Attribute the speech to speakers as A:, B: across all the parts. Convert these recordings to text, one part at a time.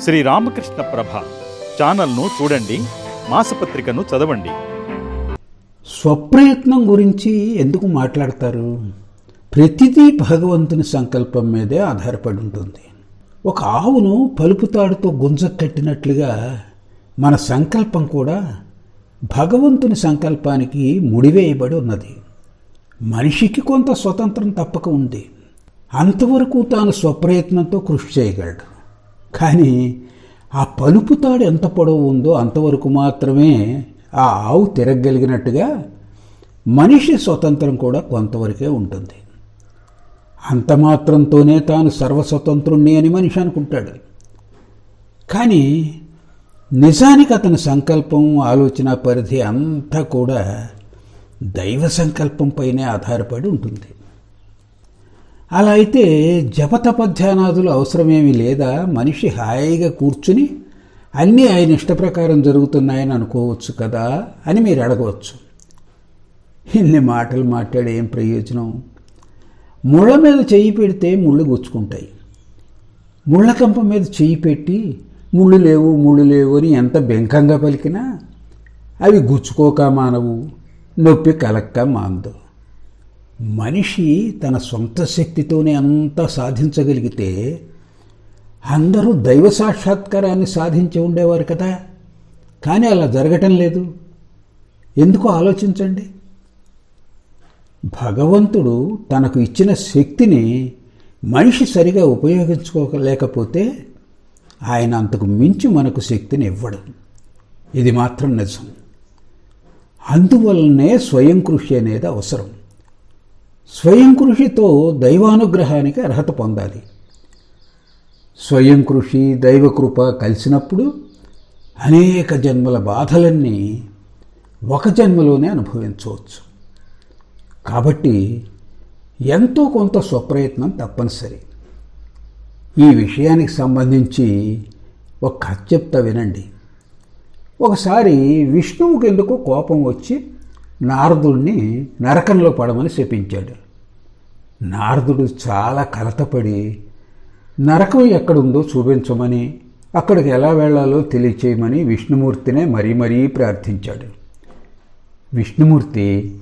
A: శ్రీ రామకృష్ణ ప్రభ ఛానల్ను చూడండి మాసపత్రికను చదవండి.
B: స్వప్రయత్నం గురించి ఎందుకు మాట్లాడతారు? ప్రతిదీ భగవంతుని సంకల్పం మీదే ఆధారపడి ఉంటుంది. ఒక ఆవును పలుపు తాడుతో గుంజ కట్టినట్లుగా మన సంకల్పం కూడా భగవంతుని సంకల్పానికి ముడివేయబడి ఉన్నది. మనిషికి కొంత స్వతంత్రం తప్పక ఉంది. అంతవరకు తాను స్వప్రయత్నంతో కృషి చేయగలడు. కానీ ఆ పలుపు తాడు ఎంత పొడవు ఉందో అంతవరకు మాత్రమే ఆ ఆవు తిరగగలిగినట్టుగా మనిషి స్వతంత్రం కూడా కొంతవరకే ఉంటుంది. అంత మాత్రంతోనే తాను సర్వస్వతంత్రుణ్ణి అని మనిషి అనుకుంటాడు. కానీ నిజానికి అతని సంకల్పం ఆలోచన పరిధి అంతా కూడా దైవ సంకల్పంపైనే ఆధారపడి ఉంటుంది. అలా అయితే జపతపధ్యానాదులు అవసరమేమీ లేదా? మనిషి హాయిగా కూర్చుని అన్నీ ఆయన ఇష్ట ప్రకారం జరుగుతున్నాయని అనుకోవచ్చు కదా అని మీరు అడగవచ్చు. ఇన్ని మాటలు మాట్లాడే ఏం ప్రయోజనం? ముళ్ళ మీద చెయ్యి పెడితే ముళ్ళు గుచ్చుకుంటాయి. ముళ్ళ కంప మీద చెయ్యి పెట్టి ముళ్ళు లేవు ముళ్ళు లేవు అని ఎంత బెంకంగా పలికినా అవి గుచ్చుకోక మానవు నొప్పి కలక్క మాందు. మనిషి తన సొంత శక్తితోనే అంతా సాధించగలిగితే అందరూ దైవ సాక్షాత్కారాన్ని సాధించి ఉండేవారు కదా. కానీ అలా జరగటం లేదు. ఎందుకు ఆలోచించండి? భగవంతుడు తనకు ఇచ్చిన శక్తిని మనిషి సరిగా ఉపయోగించుకోలేకపోతే ఆయన అంతకు మించి మనకు శక్తిని ఇవ్వడు. ఇది మాత్రం నిజం. అందువల్లనే స్వయం కృషి అనేది అవసరం. స్వయం కృషితో దైవానుగ్రహానికి అర్హత పొందాలి. స్వయం కృషి దైవకృప కలిసినప్పుడు అనేక జన్మల బాధలన్నీ ఒక జన్మలోనే అనుభవించవచ్చు. కాబట్టి ఎంతో కొంత స్వప్రయత్నం తప్పనిసరి. ఈ విషయానికి సంబంధించి ఒక కథ చెప్తా వినండి. ఒకసారి విష్ణువుకి ఎందుకో కోపం వచ్చి నారదుడిని నరకంలో పడమని శపించాడు. నారదుడు చాలా కలతపడి నరకం ఎక్కడుందో చూపించమని అక్కడికి ఎలా వెళ్ళాలో తెలియచేయమని విష్ణుమూర్తినే మరీ మరీ ప్రార్థించాడు. విష్ణుమూర్తి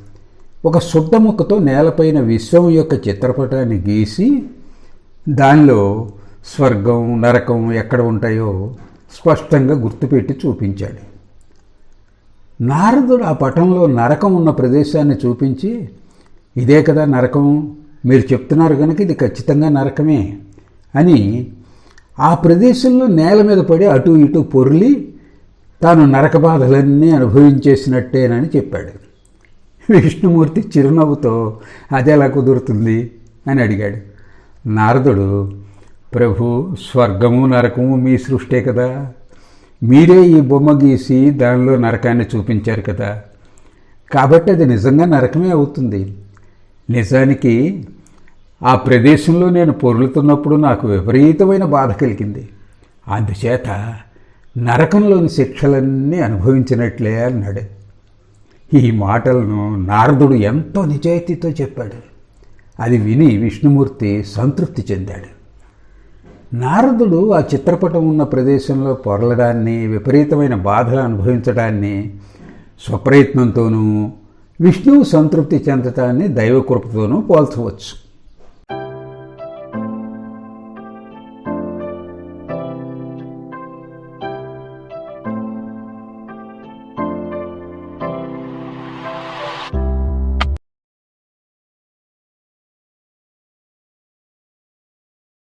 B: ఒక శుద్ధముక్కతో నేలపైన విశ్వం యొక్క చిత్రపటాన్ని గీసి దానిలో స్వర్గం నరకం ఎక్కడ ఉంటాయో స్పష్టంగా గుర్తుపెట్టి చూపించాడు. నారదుడు ఆ పటంలో నరకం ఉన్న ప్రదేశాన్ని చూపించి ఇదే కదా నరకం మీరు చెప్తున్నారు కనుక ఇది ఖచ్చితంగా నరకమే అని ఆ ప్రదేశంలో నేల మీద పడి అటు ఇటు పొర్లి తాను నరక బాధలన్నీ అనుభవించేసినట్టేనని చెప్పాడు. విష్ణుమూర్తి చిరునవ్వుతో అదేలా కుదురుతుంది? అని అడిగాడు. నారదుడు ప్రభు స్వర్గము నరకము మీ సృష్టే కదా. మీరే ఈ బొమ్మ గీసి దానిలో నరకాన్ని చూపించారు కదా. కాబట్టి అది నిజంగా నరకమే అవుతుంది. నిజానికి ఆ ప్రదేశంలో నేను పొరులుతున్నప్పుడు నాకు విపరీతమైన బాధ కలిగింది. అందుచేత నరకంలోని శిక్షలన్నీ అనుభవించినట్లే అన్నాడు. ఈ మాటలను నారదుడు ఎంతో నిజాయితీతో చెప్పాడు. అది విని విష్ణుమూర్తి సంతృప్తి చెందాడు. నారదుడు ఆ చిత్రపటం ఉన్న ప్రదేశంలో పొరలడాన్ని విపరీతమైన బాధలు అనుభవించడాన్ని స్వప్రయత్నంతోనూ విష్ణువు సంతృప్తి చెందటాన్ని దైవకృపతోనూ పోల్చవచ్చు.